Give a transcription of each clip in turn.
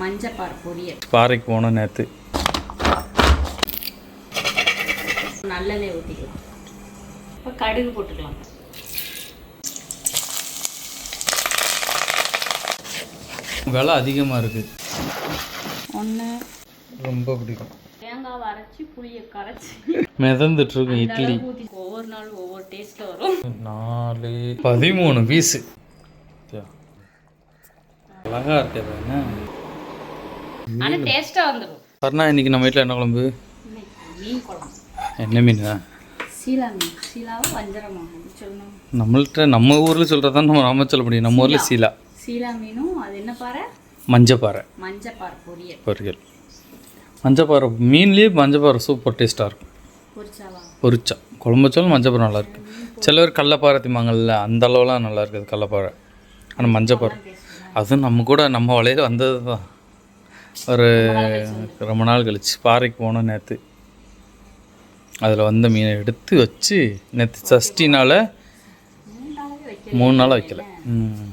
மஞ்சப்பார் பொரியல். பாறைக்கு போனோம் நேற்று நல்லெண்ணெய் ஊற்றிக்கலாம் இப்போ கடுகு போட்டுக்கலாம். விலை அதிகமாக இருக்குது ஒன்று ரொம்ப பிடிக்கும். தேங்காவை அரைச்சி புளியை கரைச்சி. மிதந்துட்டு இருக்கும் இட்லி. ஒவ்வொரு நாளும் ஒவ்வொரு டேஸ்ட்டில் வரும். நாலு பதிமூணு பீஸு அழகா இருக்குது என்ன ஆனால் டேஸ்ட்டாக வந்துடும் பர்ணா இன்னைக்கு நம்ம வீட்டில் என்ன குழம்பு? மீன் குழம்பு. என்ன மீன்? சீலா மீன். சீலாவும் வஞ்சரமா? அப்படி சொல்லணும்? நம்மள்ட்ட நம்ம ஊரில் சொல்கிறதான் நம்ம நாம சொல்ல முடியும் நம்ம ஊரில் சீலா. சீலா. மீனும் அது என்ன பாறை? மஞ்சப்பாறை. மஞ்சப்பார் பொரியல். பொரியல். மஞ்சப்பாறை மீன்லேயே மஞ்சப்பாறை சூப்பர் டேஸ்ட்டாக இருக்கும். பொரிச்சா. குழம்பு வச்சாலும் மஞ்சப்பாறை நல்லா இருக்கு. சில பேர் கடலப்பாறை திம்பாங்கல்ல அந்த அளவுலாம் நல்லா இருக்குது கடலப்பாறை ஆனால் மஞ்சப்பாறை. அதுவும் நம்ம கூட நம்ம வலையில் வந்தது தான் ஒரு ரொம்ப நாள் கழிச்சு பாறைக்கு போனோம் நேற்று அதில் வந்த மீனை எடுத்து வச்சு நேற்று சஷ்டினால் மூணு நாளாக வைக்கல. ம்.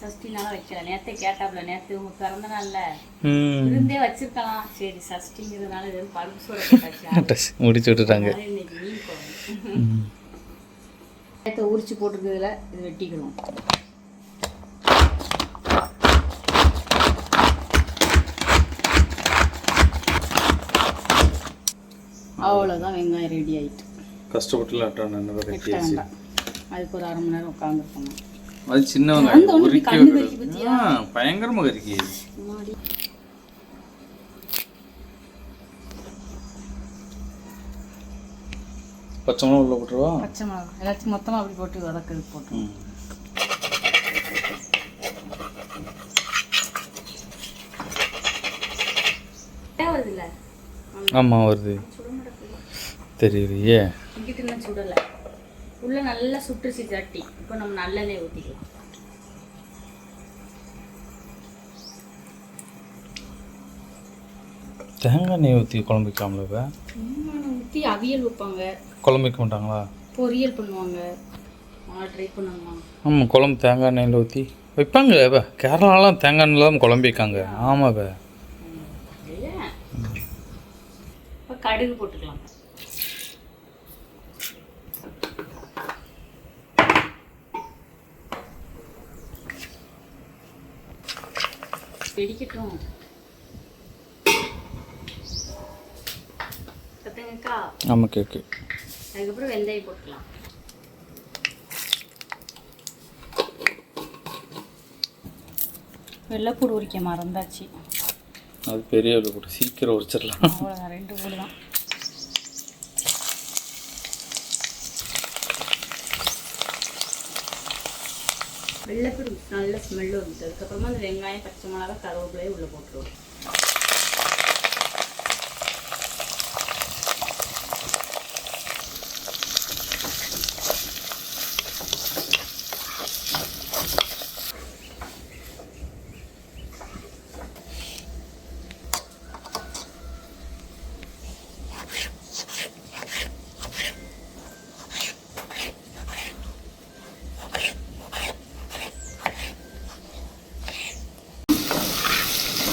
சஷ்டினால வைக்கல. நேத்தே கேட்டாப்ல நேத்து உங்க பிறந்த நாள்ல. ம். இருந்தே வச்சிருக்கலாம். சரி சஷ்டிங்கிறதுனால இது பருப்பு சோற போட்டாச்சு டஸ், முடிச்சு விட்டுட்டாங்க. நேற்று உரிச்சு போட்டுருக்கிறதுல இது வெட்டிக்கணும். அவ்வளோதான் வெங்காயம் ரெடி ஆயிட்டு. கஷ்டப்பட்டுல வெட்ட வேண்டாம். அதுக்கு ஒரு அரை மணி நேரம் உட்காந்துருக்கணும் அது சின்ன வெங்காயம். உருக்கி கண்ணு வைக்கிறது. கறிக்கு ஆ, பயங்கரமா கறிக்கு. முன்னாடி. பச்சை மிளகா உள்ள போட்டுருவா? பச்சை மிளகா. எல்லாத்தையும் மொத்தமாக அப்படி போட்டு வதக்கிறது போட்டு. ஆமாம் வருது. தெரியுது இங்கிட்டு இன்னும் சுடலை. உள்ள நல்லா சுட்டுச்சு சட்டி இப்போ நம்ம நல்லெண்ணெய் ஊற்றிக்கலாம் தேங்காய் எண்ணெய் ஊற்றி குழம்பு வைக்காமல இப்ப? ஊற்றி அவியல் வைப்பாங்க. குழம்பு வைக்க மாட்டாங்களா? பொரியல் பண்ணுவாங்க. ட்ரை பண்ணுவாங்க ஆமாம் குழம்பு தேங்காய் எண்ணெயில் ஊற்றி வைப்பாங்க. இப்போ கேரளாலாம் தேங்காய் எண்ணெயில் தான் குழம்பு வைக்காங்க ஆமாம் இப்போ கடுகு போட்டுக்கலாம். வெடிக்கட்டும் பத்துங்கக்கா ஆமாம் கேக்கு. அதுக்கப்புறம் வெந்தயம் போட்டுக்கலாம். வெள்ளைப்பூடு உரிக்க மறந்தாச்சு. அது பெரிய அளவு போட்டு சீக்கிரம் உரிச்சிடலாம். அவ்வளோதான் ரெண்டு பூடு தான் வெள்ளைப்பூடு நல்ல ஸ்மெல் வந்துட்டு அதுக்கப்புறமா அந்த வெங்காயம் பச்சை மிளகா கருவேப்பிலையே உள்ளே போட்டுருவோம்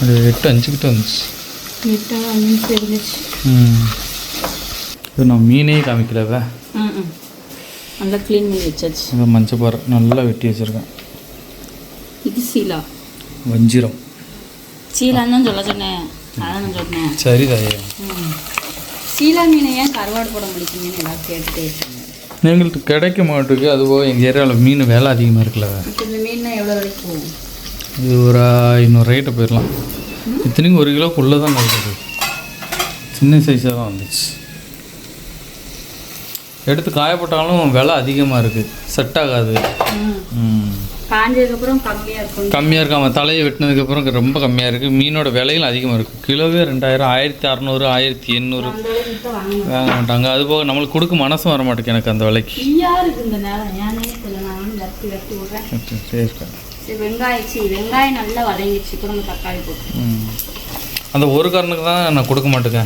அது எட்டு அஞ்சு கிட்ட வந்துச்சு இது நான் மீனே காமிக்கலவ நல்லா க்ளீன் பண்ணி வச்சாச்சு. இந்த மஞ்சப்பாறை நல்லா வெட்டி வச்சுருக்கேன். இது சீலா. வஞ்சிரம். சீலான்னு சொல்ல சொன்னேன். அதான் சொன்னேன். சரி தாயே. சீலா மீனை ஏன் கருவாடு போட முடிக்குங்கன்னு எல்லாரும் கேட்டுட்டே இருக்காங்க. எங்கள்கிட்ட கிடைக்க மாட்டேங்குது அதுபோக எங்கள் ஏரியாவில் மீன் விலை அதிகமாக இருக்குல்ல. இந்த மீன் எவ்வளோ வரைக்கும்? இது ஒரு ஐநூறு ரேட்டை போயிடலாம் இத்தனைக்கும் ஒரு கிலோக்குள்ளே தான் இருக்குது சின்ன சைஸாக தான் வந்துச்சு. எடுத்து காயப்பட்டாலும் விலை அதிகமாக இருக்குது செட் ஆகாது. காஞ்சதுக்கப்புறம் கம்மியாக இருக்கும். கம்மியாக தலையை வெட்டினதுக்கப்புறம் ரொம்ப கம்மியாக இருக்குது மீனோட விலையும் அதிகமாக இருக்குது கிலோவே ரெண்டாயிரம் ஆயிரத்தி அறநூறு ஆயிரத்தி எண்ணூறு. வாங்க மாட்டாங்க. அதுபோக நம்மளுக்கு கொடுக்க மனசும் வர மாட்டேங்குது எனக்கு அந்த விலைக்கு. ஃப்ரீயா வெங்காயம் நல்லா வதங்கிடுச்சு. இப்போ நம்ம தக்காளி போட்டு. அந்த ஒரு காரணத்துக்கு தான் நான் கொடுக்க மாட்டேங்க.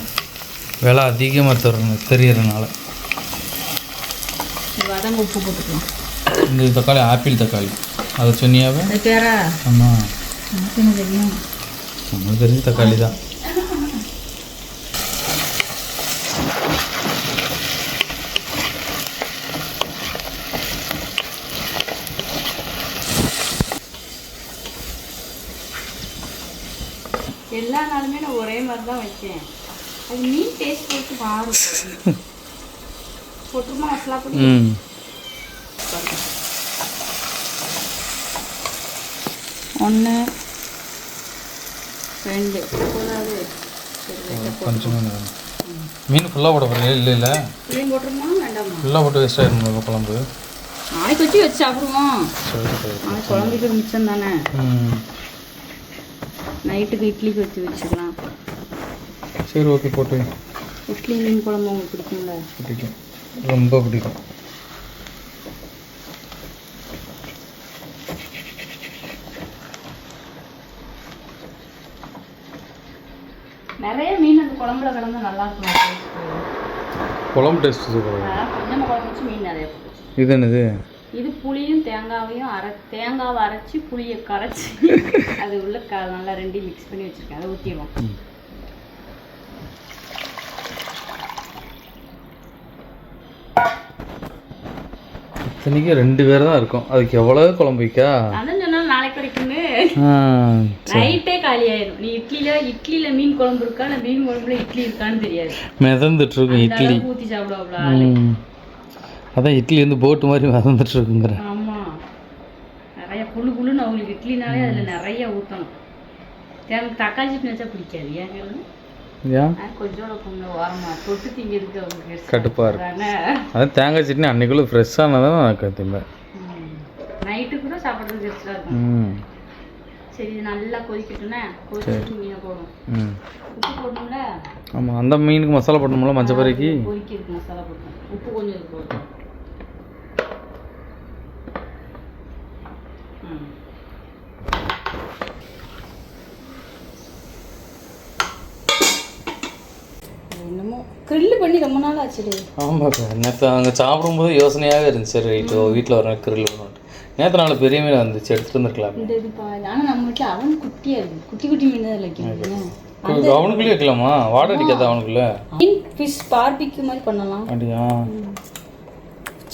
விலை அதிகமாக தரணும் தெரியறதுனால. வதங்க உப்பு போட்டுக்கலாம். இந்த தக்காளி ஆப்பிள் தக்காளி. அதை சொன்னியாவே? பேரா? ஆமாம் தெரியும். தெரிஞ்ச தக்காளி தான் எல்லா நாளுமே நான் ஒரே மாதிரி தான் வைக்கேன். அது மீன் டேஸ்ட் போட்டு மாறும். போட்டுருமா மசாலா பொடி ஒன்று ரெண்டு. போதாது. மீன் ஃபுல்லாக போட போகிறீங்க இல்லை இல்லை. போட்டுருமா வேண்டாமா? ஃபுல்லாக போட்டு வேஸ்ட் ஆகிடும் குழம்பு? நாளைக்கு வச்சு வச்சு சாப்பிடுவோம். குழம்புக்கு மிச்சம் தானே நைட்டுக்கு இட்லிக்கு வச்சு வச்சுக்கலாம் சரி ஓகே போட்டு. இட்லி மீன் குழம்பு உங்களுக்கு பிடிக்கும்ல? பிடிக்கும். ரொம்ப பிடிக்கும். நிறைய மீன் அந்த குழம்புல கலந்து நல்லா இருக்கும்? குழம்பு டேஸ்ட் குழம்பு வச்சு மீன் நிறைய இது என்னது? இது புளியும் தேங்காவையும் அரை தேங்காவை அரைச்சி புளியை கரைச்சி அது உள்ள க நல்லா ரெண்டையும் மிக்ஸ் பண்ணி வச்சுருக்கேன். அதை ஊற்றிடுவோம் இத்தனைக்கு ரெண்டு பேர் தான் இருக்கும். அதுக்கு எவ்வளோ குழம்பு வைக்கா? நாளைக்கு நைட்டே காலி ஆயிடும் நீ இட்லியில இட்லியில மீன் குழம்பு இருக்கா? இல்லை மீன் குழம்புல இட்லி இருக்கான்னு தெரியாது. மிதந்துட்டு இருக்கும் இட்லி. ஊற்றி சாப்பிடுவாங்களா. அதான் இட்லி வந்து போட்டு மாதிரி மிதந்துட்டு இருக்குங்கிற நிறைய புழு புழுன்னு அவங்களுக்கு இட்லினாலே அதுல நிறைய ஊற்றணும் தக்காளி சட்னி வச்சா பிடிக்காது. ஏன் கேளுங்க ஏன் நான் கொஞ்சோட கொஞ்சம் ஓரமா தொட்டு திங்கிறதுக்கு அவங்களுக்கு கடுப்பா இருக்கு தானே அதான் தேங்காய் சட்னி அன்னைக்குள்ள ஃப்ரெஷ்ஷானதான் நான் திம்பேன் நைட்டு கூட சாப்பிட்றது இருக்கும். சரி நல்லா கொதிக்கட்டும்னா கொதிச்சுட்டு மீனை போடும் உப்பு போடணும்ல? ஆமாம் அந்த மீனுக்கு மசாலா போடணும்ல மஞ்சள் பறிக்கு பொரிக்கிறதுக்கு மசாலா போட்டோம் உப்பு கொஞ்சம் இது போட்டோம் ம். கிரில்லு பண்ணி ரொம்ப நாள் ஆச்சுடு. ஆமாக்கா நேற்று அங்கே சாப்பிடும்போது யோசனையாகவே இருந்துச்சு சரி ரைட்டு வீட்டில் ஒரு நாள் கிரில் பண்ணுவோம் நேற்று நாள் பெரிய மீன் வந்துச்சு. எடுத்துகிட்டு வந்துருக்கலாம் இந்த இது பா ஆனால் நம்ம வீட்டில் அவன் குட்டியா இருக்கு. குட்டி குட்டி மீன் தான் வைக்கிறது அவனுக்குள்ளே வைக்கலாமா? வாடை அடிக்காத அவனுக்குள்ள. மீன் ஃபிஷ் பார்பிக்யூ மாதிரி பண்ணலாம். அப்படியா?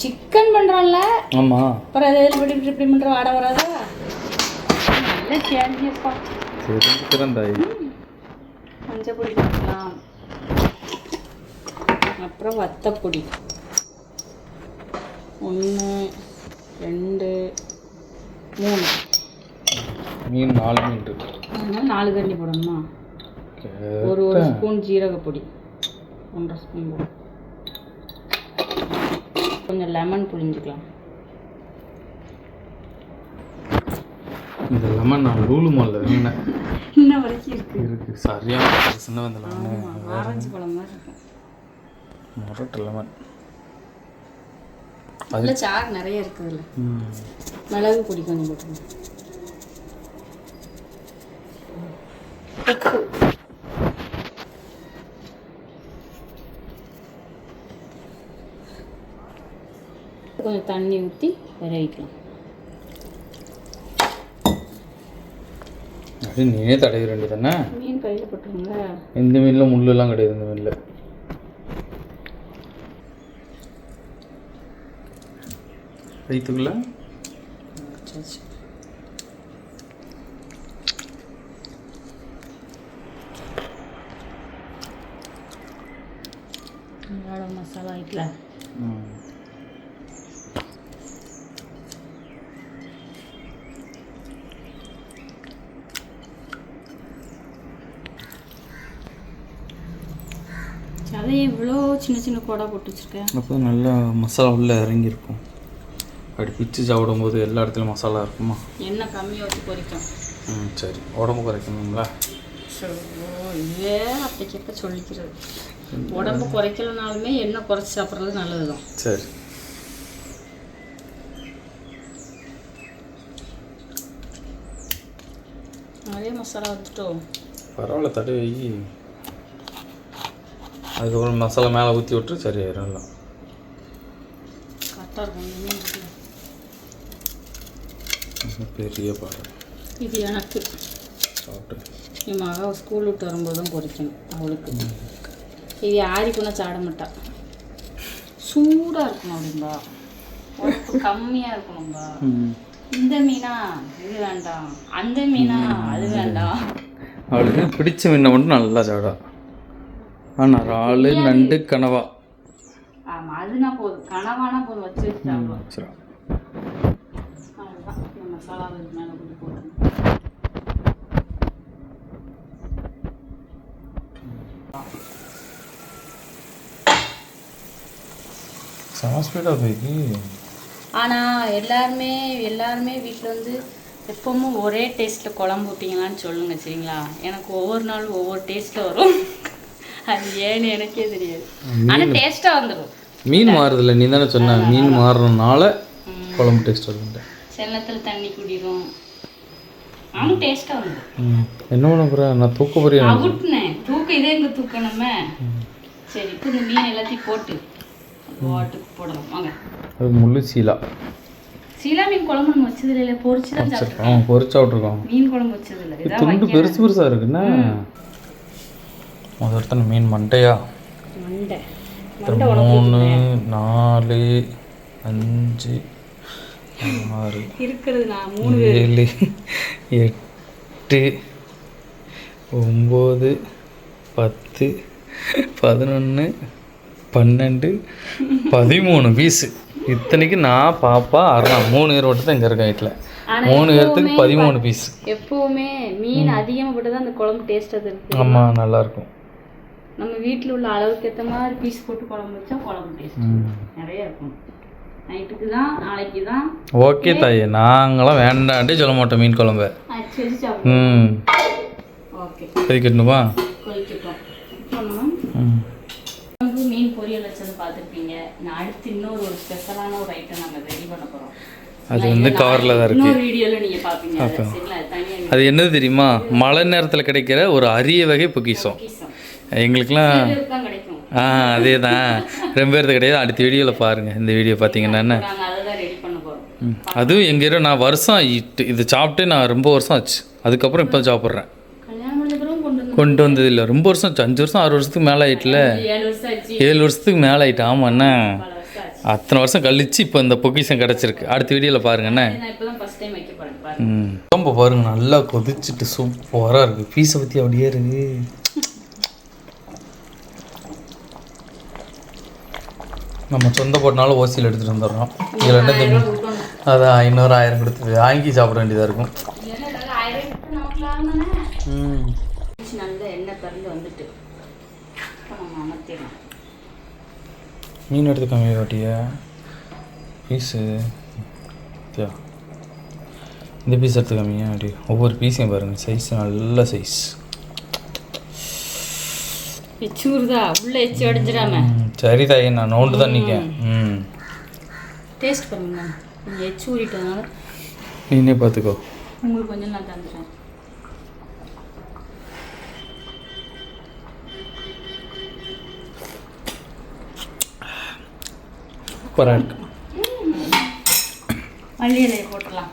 சிக்கன் பண்ணுறோம்ல ஆமாம் அப்புறம் அதை இப்படி இப்படி இப்படி பண்ணுற வாட வராதா நல்ல சேஞ்சியப்பா தெரிஞ்சுக்கிறேன் தாய் மஞ்சள் பொடி போட்டுக்கலாம் அப்புறம் வத்தப்பொடி. ஒன்று ரெண்டு மூணு. மீன் நாலு மீன் இருக்கு. அதனால நாலு கரண்டி போடணுமா? ஒரு ஒரு ஸ்பூன் ஜீரகப்பொடி. ஒன்றரை ஸ்பூன் போடும் கொஞ்சம் லெமன் புழிஞ்சுக்கலாம். இந்த லெமன் நான் லூலு மாலில் வாங்கினேன் இன்ன வரைக்கும் இருக்கு. இருக்கு. சரியான சின்ன வந்த லெமன் ஆரஞ்சு பழம் மாதிரி இருக்கும். முரட்டு லெமன் அதில் சார் நிறைய இருக்குதுல்ல. மிளகு பொடி கொஞ்சம் கொஞ்சம் தண்ணி ஊற்றி வேக வைக்கலாம் அப்படி நீனே தடவி வேண்டியது தானே மீன் கையில் போட்டுருங்க இந்த மீனில் முள்ளெல்லாம் கிடையாது இந்த மீனில். வாழை மசாலா ம். அதை இவ்வளோ சின்ன சின்ன கோடா போட்டு வச்சுருக்கேன் அப்போ நல்லா மசாலா உள்ளே இறங்கியிருக்கும். அப்படி பிச்சு சாப்பிடும்போது எல்லா இடத்துலையும் மசாலா இருக்குமா? எண்ணெய் கம்மியாக வச்சு பொரிக்கும். ம் சரி. உடம்பு குறைக்கணுங்களா இதுவே அப்பைக்கப்ப சொல்லிக்கிறது. உடம்பு குறைக்கலனாலுமே எண்ணெய் குறைச்சி சாப்பிட்றது நல்லது தான் சரி. நிறைய மசாலா வந்துட்டோம் பரவாயில்ல தடவி அதுக்கப்புறம் மசாலா மேலே ஊற்றி விட்டு சரியாயிரும் எல்லாம். கரெக்டாக இருக்கும். பெரிய பாரு இது எனக்கு. ரோஷினி மகா ஸ்கூல் விட்டு வரும்போது தான் பொரிக்கணும் அவளுக்கு. இது கூட சாட மாட்டா. சூடாக இருக்கணும் அப்படின்பா உப்பு கம்மியாக இருக்கணும்பா. இந்த மீனா இது வேண்டாம் அந்த மீனா அது வேண்டாம் அவளுக்கு பிடிச்ச மீனை மட்டும் நல்லா சாப்பிடா ஆனால் இறால் நண்டு கனவா. ஆமாம் அதுனா போதும் கனவானா போதும் வச்சு வச்சு சாப்பிடுவோம் சரி அவ்வளோதான் இந்த மசாலா இது மேலே ஸ்பீடாக போயிருக்கு ஆனால் எல்லாருமே எல்லாருமே வீட்டில் வந்து எப்பவும் ஒரே டேஸ்ட்டில் குழம்பு ஊட்டிங்களான்னு சொல்லுங்க சரிங்களா? எனக்கு ஒவ்வொரு நாளும் ஒவ்வொரு டேஸ்ட்டில் வரும். அது ஏன்னு எனக்கே தெரியாது. ஆனால் டேஸ்ட்டாக வந்துடும் மீன் மாறுதில்ல நீ தானே சொன்ன மீன் மாறுறதுனால குழம்பு டேஸ்ட் வருதுன்ட்டு செல்லத்தில் தண்ணி குடிக்கும் ஆனால் டேஸ்ட்டாக வந்துடும் ம். என்ன பண்ண நான் தூக்க போறியா அவுட்னேன். தூக்க இதே இங்கே தூக்கணுமே சரி இப்போ இந்த மீன் எல்லாத்தையும் போட்டு வாட்டுக்கு போடலாம் வாங்க. அது முள்ளு சீலா. சீலா மீன் குழம்பு நம்ம வச்சது இல்லை பொரிச்சு தான் சாப்பிட்ருக்கோம் பொரிச்சா விட்ருக்கான் மீன் குழம்பு வச்சது இல்லை துண்டு பெருசு பெருசாக இருக்குண்ணா முதல்ல மீன் மண்டையா? மண்டை. மூணு நாலு அஞ்சு ஆறு இருக்கிறது நான் மூணு ஏழு எட்டு ஒம்பது பத்து பதினொன்று பன்னெண்டு பதிமூணு பீஸு இத்தனைக்கு நான் பாப்பா அரணா மூணு பேர் மட்டும் தான் இங்கே இருக்க வீட்டில் மூணு பேர்த்துக்கு பதிமூணு பீஸ் எப்பவுமே மீன் அதிகமாக போட்டு தான் அந்த குழம்பு டேஸ்ட் அது ஆமாம் நல்லாயிருக்கும். நம்ம வீட்டில் உள்ள அளவுக்கு ஏற்ற மாதிரி பீஸ் போட்டு குழம்பு வச்சா குழம்பு டேஸ்ட் நிறைய இருக்கும். நைட்டுக்கு தான் நாளைக்கு தான் ஓகே தாயே நாங்களாம் வேண்டாண்டே சொல்ல மாட்டோம் மீன் குழம்பு. ம். ஓகே. கொதிக்கட்டுமா. கொதிக்கட்டும் மீன் பொரியல் வச்சது பார்த்துருப்பீங்க. நான் அடுத்து இன்னொரு ஒரு ஸ்பெஷலான ஒரு ஐட்டம் நாங்கள் ரெடி பண்ண போகிறோம் அது வந்து கவரில் தான் பார்ப்பீங்க. அதை. என்னது தெரியுமா? மழை நேரத்தில் கிடைக்கிற ஒரு அரிய வகை பொக்கிஷம் எங்களுக்கெல்லாம் ஆ அதே தான் ரொம்ப பேருக்கு கிடையாது. அடுத்த வீடியோவில் பாருங்கள் இந்த வீடியோ பார்த்தீங்கன்னா. அதுவும் எங்கள் நான் வருஷம் இட்டு இது சாப்பிட்டு நான் ரொம்ப வருஷம் ஆச்சு. அதுக்கப்புறம் இப்போ சாப்பிட்றேன். கொண்டு வந்து கொண்டு வந்தது இல்லை ரொம்ப வருஷம் ஆச்சு. அஞ்சு வருஷம் ஆறு வருஷத்துக்கு மேலே ஆயிட்டுல. ஏழு வருஷம் ஆச்சு. ஏழு வருஷத்துக்கு மேலே ஆயிட்டு. ஆமாண்ணே அத்தனை வருஷம் கழிச்சு இப்போ இந்த பொக்கிஷம் கிடச்சிருக்கு. அடுத்த வீடியோவில் பாருங்கண்ணே நான் இப்போ தான் ஃபஸ்ட் டைம் வைக்க போகிறேன் பாருங்க. ம். குழம்பு பாருங்க நல்லா கொதிச்சுட்டு சூப்பராக இருக்குது பீஸை பற்றி அப்படியே இருக்கு. நம்ம சொந்த போட்டனாலும் ஓசியில் எடுத்துகிட்டு வந்துடுறோம். இதில் என்ன தம்பி அதான் ஐநூறு ஆயிரம் கொடுத்து வாங்கி சாப்பிட வேண்டியதாக இருக்கும். மீன் எடுத்து கம்மி வாட்டிய பீஸு. இந்த பீஸ் எடுத்து கம்மியா அப்படி ஒவ்வொரு பீஸையும் பாருங்கள் சைஸ் நல்ல சைஸ் எச்சூறுதா உள்ள எச்சி உடஞ்சிடாம சரி தாயே நான் நோண்டு தான் நிற்கேன் ம். டேஸ்ட் பண்ணுங்க நீங்கள் எச்சி ஊறிட்டதுனால. நீனே பார்த்துக்கோ. உங்களுக்கு கொஞ்சம் நான் தந்துடுறேன். சூப்பராக இருக்கு. மல்லி இலையை போட்டுடலாம்.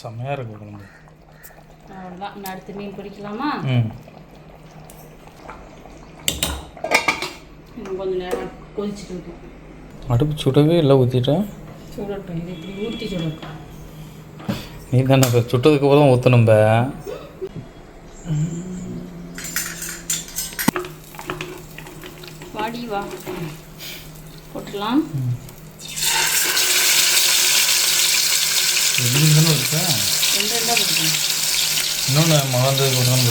செம்மையாக இருக்கு குழம்பு. அவ்வளோதான் அடுத்து மீன் பிடிக்கலாமா ம். கொஞ்சம் நேரம் கொதிச்சுட்டு இருக்கு. அடுப்பு சுடவே இல்லை ஊற்றிட்டேன் சூடட்டும் இது இப்படி ஊற்றி சொல்லட்டும் நீ தானே இப்போ சுட்டதுக்கு அப்புறம் ஊற்றணும் வாடி வா. போட்டுடலாம் இன்னொன்று மகந்ததுக்கு ஒரு தான்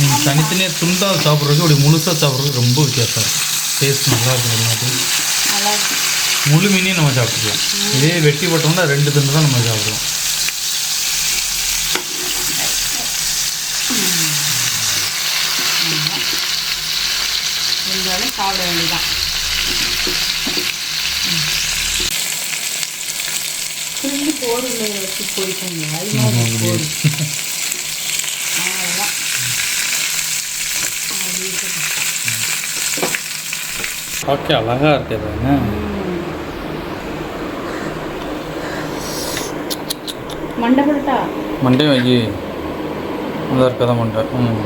நீங்கள் தனித்தனியாக துண்டாக சாப்பிட்றதுக்கு அப்படி முழுசாக சாப்பிட்றதுக்கு ரொம்ப வித்தியாசம். இருக்கும் டேஸ்ட் நல்லா இருக்கும் அது முழு மீனையும் நம்ம சாப்பிட்டுக்கலாம். இதே வெட்டி போட்டோம்னா ரெண்டு துண்டு தான் நம்ம சாப்பிடுவோம் சாப்பிட வேண்டியதான் கிள்ளி போர்ல வச்சு பொரிப்போங்க அது மாதிரி போர் அவ்வளோதான் அப்படி இருக்கட்டும். ஓகே அழகாக இருக்குது என்ன? மண்டை வாங்கி நல்லா இருக்கதா மண்டை? ம்.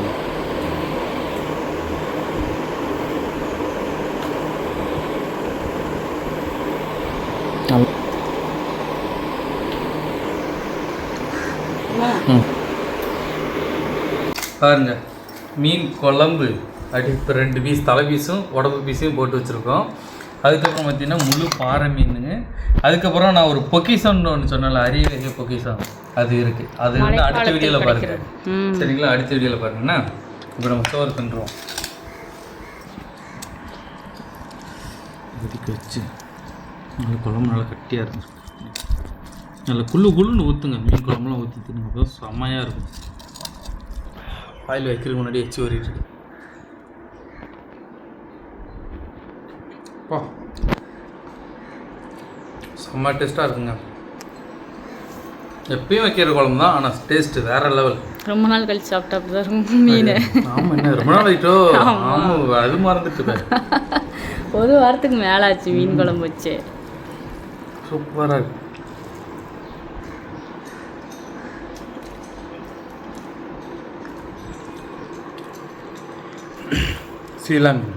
பாருங்க மீன் குழம்பு. அப்படி இப்போ ரெண்டு பீஸ் தலை பீஸும் உடம்பு பீஸையும் போட்டு வச்சுருக்கோம். அதுக்கப்புறம் பார்த்தீங்கன்னா முழு பாறை மீனுங்க. அதுக்கப்புறம் நான் ஒரு பொக்கிசம்னு ஒன்று சொன்னேன்ல அரிய வகை பொக்கிசம் அது இருக்குது அது வந்து அடுத்த வீடியோவில் பாருங்க. ம். சரிங்களா? அடுத்த வீடியோவில் பாருங்கண்ணா இப்போ நம்ம சோறு தின்றோம் இதுக்கு வச்சு நல்ல குழம்பு நல்லா கட்டியாக இருக்கும் நல்லா குள்ளு குள்ளுன்னு ஊற்றுங்க மீன் குழம்புலாம் ஊற்றி தின்னுங்க செம்மையாக இருக்கும். ஆயில் வைக்கிறதுக்கு முன்னாடி எச்சு ஓடிட்டு செம்ம டேஸ்ட்டாக இருக்குங்க. எப்பயும் வைக்கிற குழம்பு தான் ஆனால் டேஸ்ட்டு வேற லெவல் ரொம்ப நாள் கழிச்சு சாப்பிட்டா அப்படிதான் இருக்கும் மீன். ஆமா என்ன ரொம்ப நாள் ஆயிட்டோ? ஆமா. அது மறந்துட்டு. ஒரு வாரத்துக்கு மேல ஆச்சு மீன் குழம்பு வச்சு. சூப்பரா இருக்கு. சீலா மீன்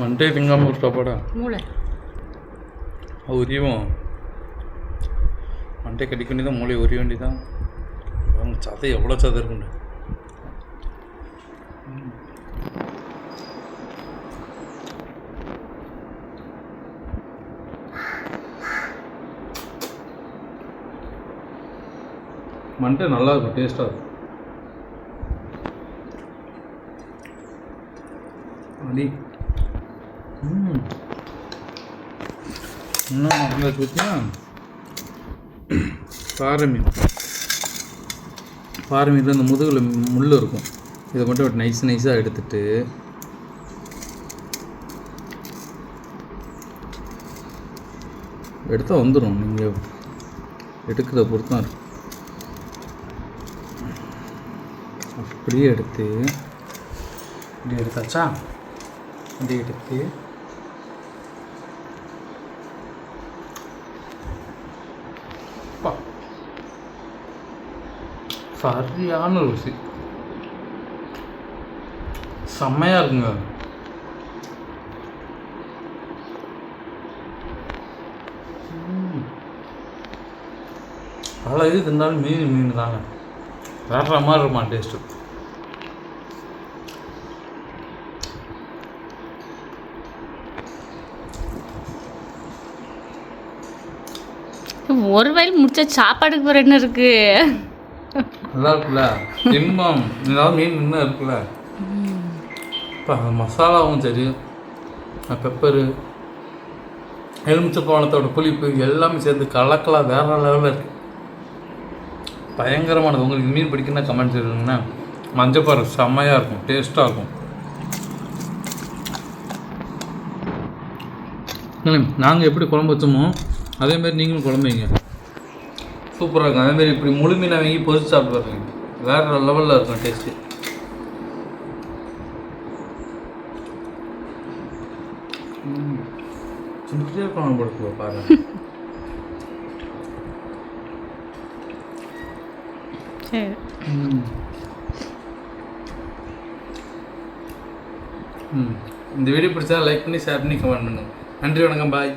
மண்டே திங்காம ஒரு சாப்பாடா மூளை. உரியும். மண்டை கடிக்க வேண்டியதான் மூளை உரிய வேண்டியதான் பாருங்க, சதை எவ்வளோ சதை இருக்குண்டு மண்டை நல்லா இருக்கும் டேஸ்ட்டாக இருக்கும். அடி. இன்னும் நல்லா பார்த்தீங்கன்னா பாறை மீன் பாறை மீனில் இந்த முதுகில் முள் இருக்கும். இதை மட்டும் நைஸ் நைஸாக எடுத்துட்டு. எடுத்தால் வந்துடும் நீங்கள் எடுக்கிறத பொறுத்து தான் இருக்கும். இப்படி எடுத்து இப்படி எடுத்தாச்சா? இப்படி எடுத்து. சரியான ருசி. செம்மையா இருக்குங்க. பல இது தின்னாலும் மீன் மீன் தாங்க. வேற மாதிரி இருக்குமா டேஸ்ட்டு? ஒரு வயல் முடிச்சா சாப்பாடுக்கு பிறகு என்ன இருக்கு? நல்லா இருக்குல்ல? இன்பம் ஏதாவது மீன் இன்னும் இருக்குல்ல? இப்போ மசாலாவும் சரி பெப்பரு எலுமிச்சை பழத்தோட புளிப்பு எல்லாமே சேர்ந்து கலக்கலாக வேற லெவலில் இருக்கு. பயங்கரமானது. உங்களுக்கு மீன் பிடிக்குன்னா கமெண்ட் சொல்லுங்கன்னா மஞ்சப்பாறை செம்மையாக இருக்கும். டேஸ்ட்டாக இருக்கும். நாங்கள் எப்படி குழம்பு வச்சோமோ அதேமாரி நீங்களும் குழம்பு வைங்க சூப்பராக இருக்கும் அதேமாரி இப்படி முழு மீனை வாங்கி பொரிச்சு சாப்பிட்டு பாருங்க வேற லெவலில் இருக்கும் டேஸ்ட்டு சிம்பிளே குழம்பு கொடுக்குவா பாருங்க. இந்த வீடியோ பிடிச்சா லைக் பண்ணி ஷேர் பண்ணி கமெண்ட் பண்ணுங்க. நன்றி வணக்கம். பாய்